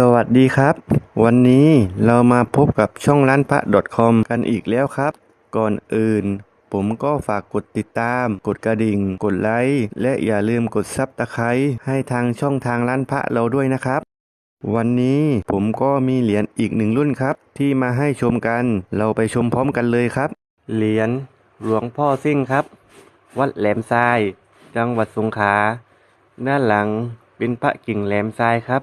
สวัสดีครับ วันนี้เรามาพบกับช่องร้านพระ .com กันอีกแล้วครับ ก่อนอื่น ผมก็ฝากกดติดตาม กดกระดิ่ง กดไลค์และอย่าลืมกดซับตะไคร้ให้ทางช่องทางร้านพระเราด้วยนะครับ วันนี้ผมก็มีเหรียญอีกหนึ่งรุ่นครับ ที่มาให้ชมกัน เราไปชมพร้อมกันเลยครับ เหรียญหลวงพ่อซิ่งครับ วัดแหลมทราย จังหวัดสงขลาด้านหลังเป็นพระกิ่งแหลมทรายครับ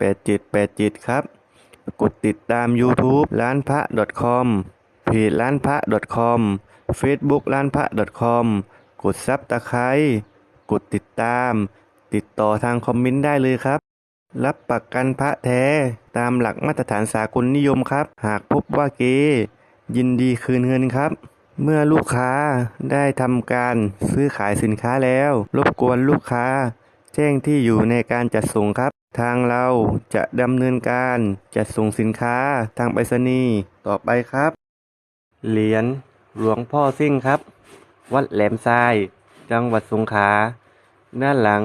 0994848787ครับ กดติดตาม YouTube ร้านพระ .com เพจร้านพระ .com Facebook ร้านพระ .com กดซับตะไคร้กดติดตาม ติดต่อทางคอมเมนต์ได้เลยครับ รับประกันพระแท้ตามหลักมาตรฐานสากลนิยมครับ หากพบว่าเกยินดีคืนเงินครับ เมื่อลูกค้าได้ทำการซื้อขายสินค้าแล้ว รบกวนลูกค้า แจ้งที่อยู่ในการจัดส่งครับ ทางเราจะดำเนินการจัดส่งสินค้าทางไปรษณีย์ต่อไปครับ เหรียญหลวงพ่อซิ่งครับ วัดแหลมทราย จังหวัดสงขลาด้านหลัง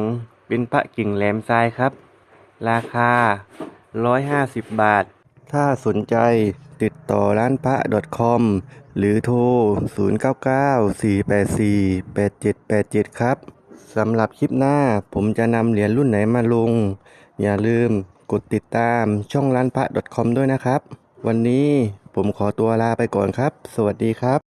เป็นพระกิ่งแหลมทรายครับ ราคา 150 บาท ถ้าสนใจติดต่อร้านพระ .com หรือโทร 0994848787 ครับ สำหรับคลิปหน้าผมจะนำเหรียญรุ่นไหนมาลง อย่าลืมกดติดตามช่องร้านพระ .com ด้วยนะครับ วันนี้ผมขอตัวลาไปก่อนครับ สวัสดีครับ